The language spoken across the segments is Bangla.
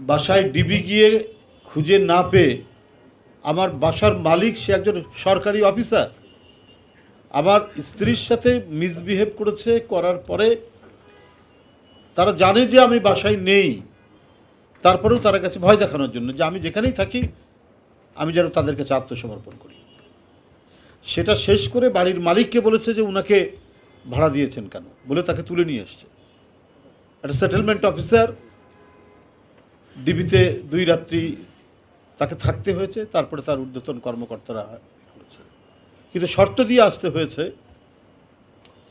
বাসায় ডিবি গিয়ে খুঁজে না পেয়ে আমার বাসার মালিক সে একজন সরকারি অফিসার। আমার স্ত্রীর সাথে মিসবিহেভ করেছে, করার পরে তারা জানে যে আমি বাসায় নেই। তারপরেও তার কাছে ভয় দেখানোর জন্য যে আমি যেখানেই থাকি, আমি যেন তাদের কাছে আত্মসমর্পণ করি। সেটা শেষ করে বাড়ির মালিককে বলেছে যে উনাকে ভাড়া দিয়েছেন কেন? বলে তাকে তুলে নিয়ে এসছে। একটা সেটেলমেন্ট অফিসার ডিবিতে দুই রাত্রি তাকে থাকতে হয়েছে, তারপরে তার ঊর্ধ্বতন কর্মকর্তারা করেছে। কিন্তু শর্ত দিয়ে আসতে হয়েছে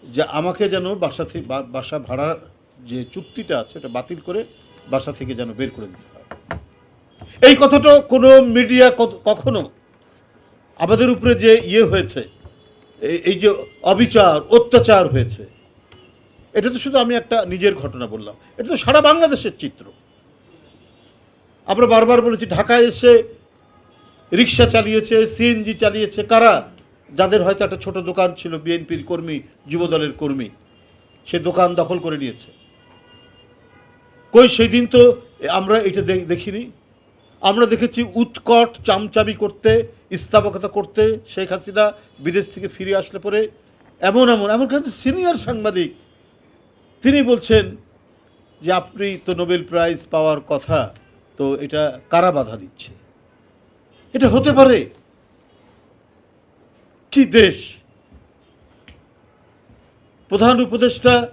যে আমাকে যেন বাসা থেকে বাসা ভাড়ার যে চুক্তিটা আছে এটা বাতিল করে বাসা থেকে যেন বের করে দিতে হয়। এই কথাটা কোনো মিডিয়া কখনো আমাদের উপরে যে ইয়ে হয়েছে এই- এই যে অবিচার, অত্যাচার হয়েছে, এটা তো শুধু আমি একটা নিজের ঘটনা বললাম। এটা তো সারা বাংলাদেশের চিত্র। আমরা বারবার বলেছি, ঢাকায় এসে রিক্সা চালিয়েছে সিএনজি চালিয়েছে, কারা? যাদের হয়তো একটা ছোট দোকান ছিল বিএনপির কর্মী, যুবদলের কর্মী, সে দোকান দখল করে নিয়েছে। কই সেই দিন তো আমরা এটা দেখিনি। আমরা দেখেছি উৎকট, চামচামি করতে স্থাপকতা করতে শেখ হাসিনা বিদেশ থেকে ফিরে আসলে পরে এমন এমন এমন কিন্তু সিনিয়র সাংবাদিক, তিনি বলছেন যে আপনি তো নোবেল প্রাইজ পাওয়ার কথা। তো এটা কারা বাধা দিচ্ছে? এটা হতে পারে? কি দেশ? প্রধান উপদেষ্টা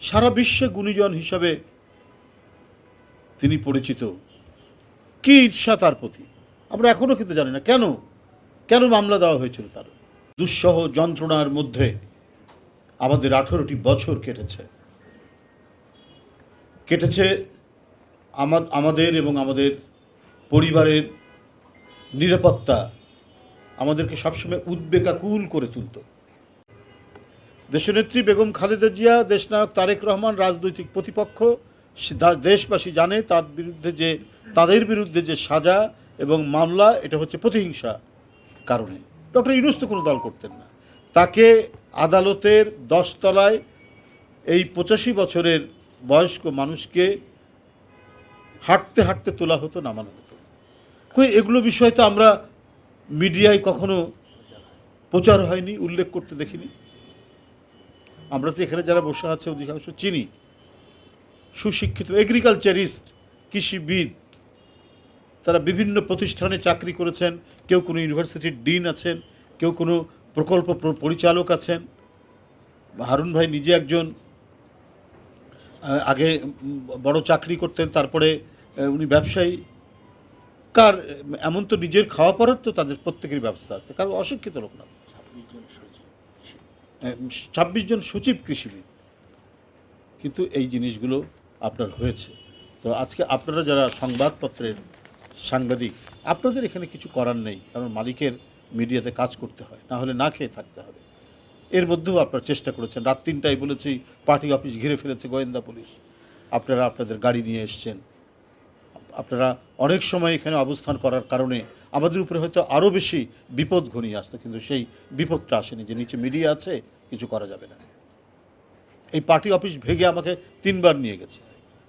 সারা বিশ্বে গুণীজন হিসাবে তিনি পরিচিত। কি ঈর্ষা তার প্রতি? আমরা এখনও কিন্তু জানি না। কেন? কেন মামলা দেওয়া হয়েছিল তার? দুঃসহ যন্ত্রণার মধ্যে আমাদের আঠেরোটি বছর কেটেছে। কেটেছে আমাদের এবং আমাদের পরিবারের নিরাপত্তা আমাদেরকে সবসময় উদ্বেগাকুল করে তুলত। দেশনেত্রী বেগম খালেদা জিয়া দেশনায়ক তারেক রহমান, রাজনৈতিক প্রতিপক্ষ দেশবাসী জানে তার বিরুদ্ধে যে, তাদের বিরুদ্ধে যে সাজা এবং মামলা, এটা হচ্ছে প্রতিহিংসা কারণে। ডক্টর ইউনুস তো কোনো দল করতেন না। তাকে আদালতের দশতলায় এই পঁচাশি বছরের বয়স্ক মানুষকে হাঁটতে হাঁটতে তোলা হতো, নামানো হতো। কই, এগুলো বিষয় তো আমরা মিডিয়ায় কখনো প্রচার হয়নি, উল্লেখ করতে দেখিনি। আমরা তো এখানে যারা বসে আছে, অধিকাংশ চিনি। সুশিক্ষিত এগ্রিকালচারিস্ট কৃষিবিদ, তারা বিভিন্ন প্রতিষ্ঠানে চাকরি করেছেন, কেউ কোনো ইউনিভার্সিটির ডিন আছেন, কেউ কোনো প্রকল্প পরিচালক আছেন। হারুন ভাই নিজে একজন আগে বড় চাকরি করতেন, তারপরে উনি ব্যবসায়ী। কার, এমন তো নিজের খাওয়া পড়ার তো তাদের প্রত্যেকেরই ব্যবস্থা আছে, কারণ অশিক্ষিত লোক না। ছাব্বিশ জন সচিব কৃষিবিদ। কিন্তু এই জিনিসগুলো আপনার হয়েছে। তো আজকে আপনারা যারা সংবাদপত্রের সাংবাদিক, আপনাদের এখানে কিছু করার নেই, কারণ মালিকের মিডিয়াতে কাজ করতে হয়, না হলে না খেয়ে থাকতে হবে। এর মধ্যেও আপনারা চেষ্টা করেছেন। রাত তিনটায় বলেছি, পার্টি অফিস ঘিরে ফেলেছে গোয়েন্দা পুলিশ। আপনারা আপনাদের গাড়ি নিয়ে এসছেন। আপনারা অনেক সময় এখানে অবস্থান করার কারণে আমাদের উপরে হয়তো আরও বেশি বিপদ ঘনিয়ে আসতো, কিন্তু সেই বিপদটা আসেনি যে নিচে মিডিয়া আছে, কিছু করা যাবে না। এই পার্টি অফিস ভেঙে আমাকে তিনবার নিয়ে গেছে।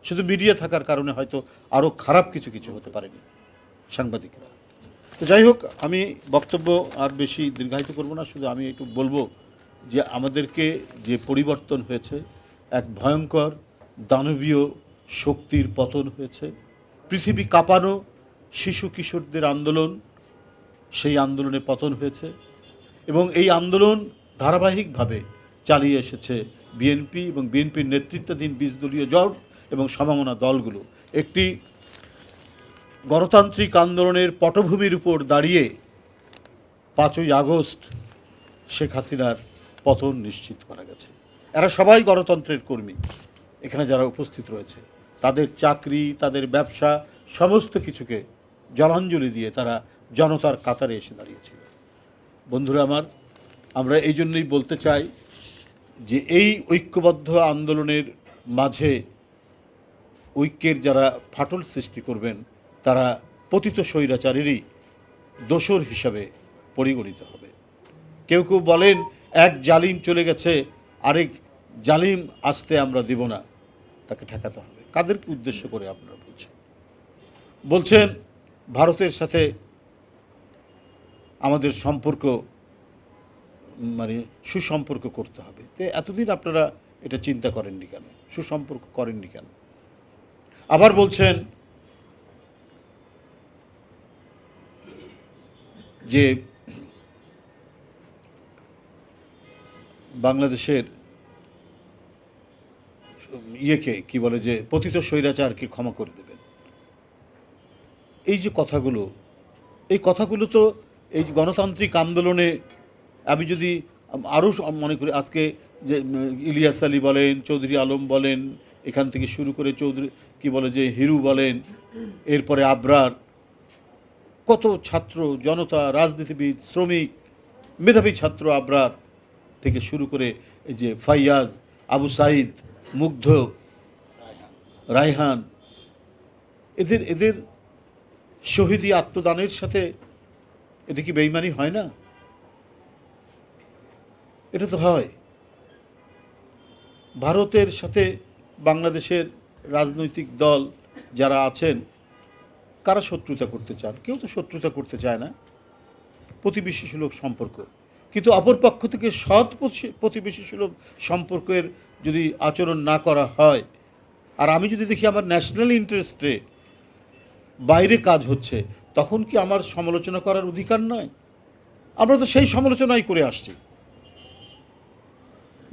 শুধু মিডিয়া থাকার কারণে হয়তো আরও খারাপ কিছু কিছু হতে পারেনি সাংবাদিকরা। তো যাই হোক, আমি বক্তব্য আর বেশি দীর্ঘায়িত করব না, শুধু আমি একটু বলব যে আমাদেরকে যে পরিবর্তন হয়েছে, এক ভয়ঙ্কর দানবীয় শক্তির পতন হয়েছে। পৃথিবী কাঁপানো শিশু কিশোরদের আন্দোলন, সেই আন্দোলনে পতন হয়েছে এবং এই আন্দোলন ধারাবাহিকভাবে চালিয়ে এসেছে বিএনপি এবং বিএনপির নেতৃত্বাধীন দলীয় জোট এবং সমমনা দলগুলো। একটি গণতান্ত্রিক আন্দোলনের পটভূমির উপর দাঁড়িয়ে পাঁচই আগস্ট শেখ হাসিনার পতন নিশ্চিত করা গেছে। এরা সবাই গণতন্ত্রের কর্মী। এখানে যারা উপস্থিত রয়েছে। তাদের চাকরি, তাদের ব্যবসা, সমস্ত কিছুকে জলাঞ্জলি দিয়ে তারা জনতার কাতারে এসে দাঁড়িয়েছিল। বন্ধুরা আমার, আমরা এই জন্যই বলতে চাই যে এই ঐক্যবদ্ধ আন্দোলনের মাঝে ঐক্যের যারা ফাটল সৃষ্টি করবেন, তারা পতিত স্বৈরাচারেরই দোষর হিসাবে পরিগণিত হবে। কেউ কেউ বলেন, এক জালিম চলে গেছে, আরেক জালিম আসতে আমরা দিব না, তাকে ঠেকাতে হবে। কাদেরকে উদ্দেশ্য করে আপনারা বলছেন? বলছেন, ভারতের সাথে আমাদের সম্পর্ক মানে সুসম্পর্ক করতে হবে। তো এতদিন আপনারা এটা চিন্তা করেননি কেন? সুসম্পর্ক করেননি কেন? আবার বলছেন যে বাংলাদেশের ইয়েকে কি বলে যে পতিত স্বৈরাচারকে ক্ষমা করে দেবেন। এই যে কথাগুলো, এই কথাগুলো তো এই গণতান্ত্রিক আন্দোলনে আমি যদি আরও মনে করি আজকে যে ইলিয়াস আলী বলেন, চৌধুরী আলম বলেন, এখান থেকে শুরু করে চৌধুরী, কি বলে যে হিরু বলেন, এরপরে আবরার, কত ছাত্র, জনতা, রাজনীতিবিদ, শ্রমিক, মেধাবী ছাত্র আবরার থেকে শুরু করে এই যে ফাইয়াজ, আবু সাইদ মুগ্ধ, রায়হান। এদের এদের শহীদি আত্মদানের সাথে এটা কি বেইমানি হয় না? এটা তো হয়। ভারতের সাথে বাংলাদেশের রাজনৈতিক দল যারা আছেন, কারা শত্রুতা করতে চান? কেউ তো শত্রুতা করতে চায় না। প্রতিবেশী সুলভ সম্পর্ক। কিন্তু অপর পক্ষ থেকে সৎ প্রতি- প্রতিবেশী সুলভ সম্পর্কের যদি আচরণ না করা হয়। আর আমি যদি দেখি আমার ন্যাশনাল ইন্টারেস্টে বাইরে কাজ হচ্ছে, তখন কি আমার সমালোচনা করার অধিকার নয় আমরা তো সেই সমালোচনাই করে আসছি।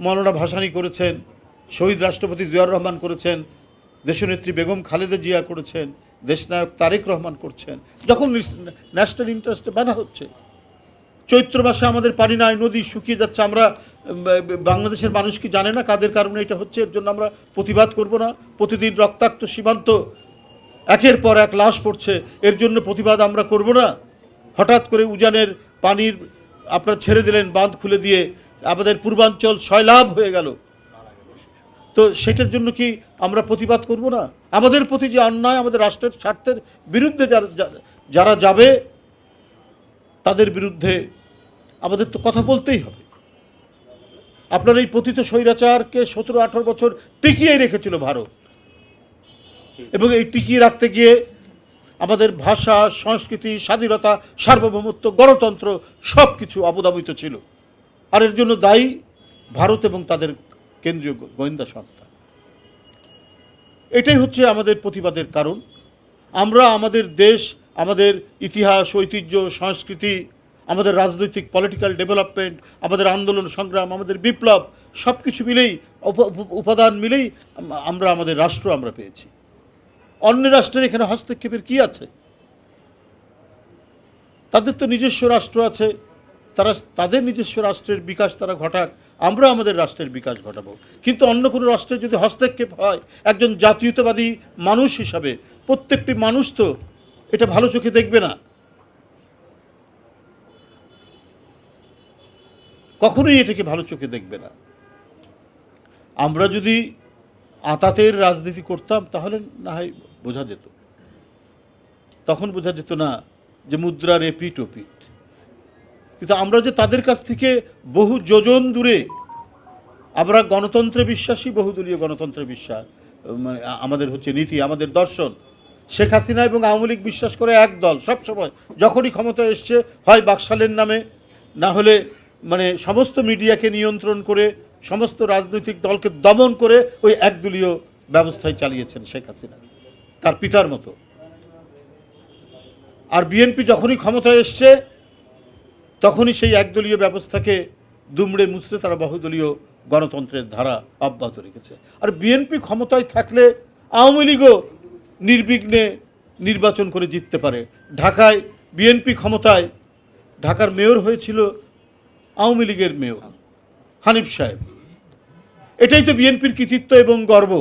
মৌলানা ভাসানী করেছেন, শহীদ রাষ্ট্রপতি জিয়াউর রহমান করেছেন, দেশনেত্রী বেগম খালেদা জিয়া করেছেন, দেশনায়ক তারেক রহমান করছেন, যখন ন্যাশনাল ইন্টারেস্টে বাধা হচ্ছে। চৈত্র মাসে আমাদের পানি নাই নদী শুকিয়ে যাচ্ছে, আমরা বাংলাদেশের মানুষ কি জানে না কাদের কারণে এটা হচ্ছে? এর জন্য আমরা প্রতিবাদ করব না। প্রতিদিন রক্তাক্ত, সীমান্ত, একের পর এক লাশ পড়ছে। এর জন্য প্রতিবাদ আমরা করব না। হঠাৎ করে উজানের পানির আপনারা ছেড়ে দিলেন, বাঁধ খুলে দিয়ে আমাদের পূর্বাঞ্চল সয়লাভ হয়ে গেল। তো সেটার জন্য কি আমরা প্রতিবাদ করব না? আমাদের প্রতি যে অন্যায়, আমাদের রাষ্ট্রের স্বার্থের বিরুদ্ধে যারা যারা যাবে, তাদের বিরুদ্ধে আমাদের তো কথা বলতেই হবে। আপনার এই পতিত স্বৈরাচারকে সতেরো আঠারো বছর টিকিয়ে রেখেছিল ভারত। এবং এই টিকিয়ে রাখতে গিয়ে আমাদের ভাষা, সংস্কৃতি, স্বাধীনতা, সার্বভৌমত্ব, গণতন্ত্র সব কিছু অবদাবিত ছিল। আর এর জন্য দায়ী ভারত এবং তাদের কেন্দ্রীয় গোয়েন্দা সংস্থা। এটাই হচ্ছে আমাদের প্রতিবাদের কারণ। আমরা আমাদের দেশ, আমাদের ইতিহাস, ঐতিহ্য, সংস্কৃতি আমাদের রাজনৈতিক পলিটিক্যাল ডেভেলপমেন্ট আমাদের আন্দোলন সংগ্রাম, আমাদের বিপ্লব সব কিছু মিলেই, উপ- উপ- উপাদান মিলেই আমরা, আমাদের রাষ্ট্র আমরা পেয়েছি। অন্য রাষ্ট্রের এখানে হস্তক্ষেপের কি আছে? তাদের তো নিজস্ব রাষ্ট্র আছে, তারা, তাদের নিজস্ব রাষ্ট্রের বিকাশ তারা ঘটাক, আমরা আমাদের রাষ্ট্রের বিকাশ ঘটাবো। কিন্তু অন্য কোনো রাষ্ট্রের যদি হস্তক্ষেপ হয়, একজন জাতীয়তাবাদী মানুষ হিসাবে, প্রত্যেকটি মানুষ তো এটা ভালো চোখে দেখবে না। কখনোই এটাকে ভালো চোখে দেখবে না। আমরা যদি আতাতের রাজনীতি করতাম, তাহলে না হয় বোঝা যেত। তখন বোঝা যেত না যে মুদ্রার এপিট ওপিট কিন্তু আমরা যে তাদের কাছ থেকে বহু যোজন দূরে, আমরা গণতন্ত্রে বিশ্বাসী, বহুদলীয় গণতন্ত্রে বিশ্বাস মানে আমাদের হচ্ছে নীতি, আমাদের দর্শন। শেখ হাসিনা এবং আওয়ামী লীগ বিশ্বাস করে এক দল, সবসময় যখনই ক্ষমতা এসছে, হয় বাকশালের নামে, না হলে মানে সমস্ত মিডিয়াকে নিয়ন্ত্রণ করে, সমস্ত রাজনৈতিক দলকে দমন করে ওই একদলীয় ব্যবস্থায় চালিয়েছেন শেখ হাসিনা, তার পিতার মতো। আর বিএনপি যখনই ক্ষমতায় এসছে, তখনই সেই একদলীয় ব্যবস্থাকে দুমড়ে মুচড়ে তারা বহুদলীয় গণতন্ত্রের ধারা অব্যাহত রেখেছে। আর বিএনপি ক্ষমতায় থাকলে আওয়ামী লীগও নির্বিঘ্নে নির্বাচন করে জিততে পারে। ঢাকায় বিএনপি ক্ষমতায় ঢাকার মেয়র হয়েছিল আওয়ামী লীগের মেয়র, হানিফ সাহেব। এটাই তো বিএনপির কৃতিত্ব এবং গর্ব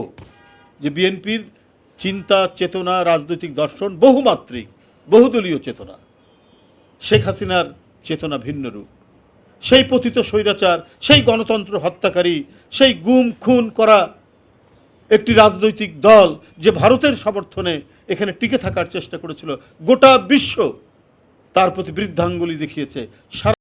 যে বিএনপির চিন্তা, চেতনা, রাজনৈতিক দর্শন বহুমাত্রিক, বহুদলীয় চেতনা। শেখ হাসিনার চেতনা ভিন্ন রূপ। সেই পতিত স্বৈরাচার, সেই গণতন্ত্র হত্যাকারী, সেই গুম, খুন করা একটি রাজনৈতিক দল যে ভারতের সমর্থনে এখানে টিকে থাকার চেষ্টা করেছিল। গোটা বিশ্ব তার প্রতি বৃদ্ধাঙ্গুলি দেখিয়েছে। সারা